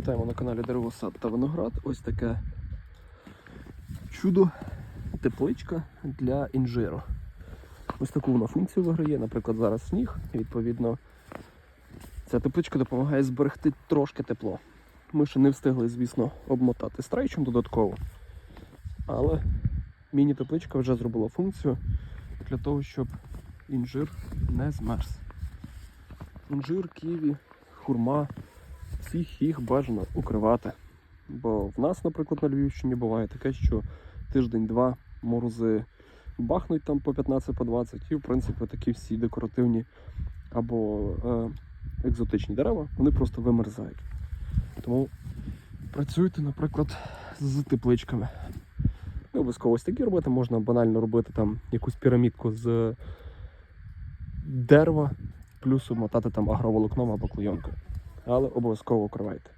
Вітаємо на каналі Деревосад та Виноград. Ось таке чудо тепличка для інжиру. Ось таку вона функцію виграє. Наприклад, зараз сніг, і відповідно ця тепличка допомагає зберегти трошки тепло. Ми ще не встигли, звісно, обмотати стрейчем додатково. Але міні-тепличка вже зробила функцію для того, щоб інжир не змерз. Інжир, ківі, хурма, всіх їх бажано укривати. Бо в нас, наприклад, на Львівщині буває таке, що тиждень-два морози бахнуть там по 15 по 20, і в принципі такі всі декоративні або е, екзотичні дерева, вони просто вимерзають. Тому працюйте, наприклад, з тепличками. Не обов'язково ось такі робити, можна банально робити там якусь пірамідку з дерева, плюс обмотати там агроволокном або клейонкою. Але обов'язково укривайте.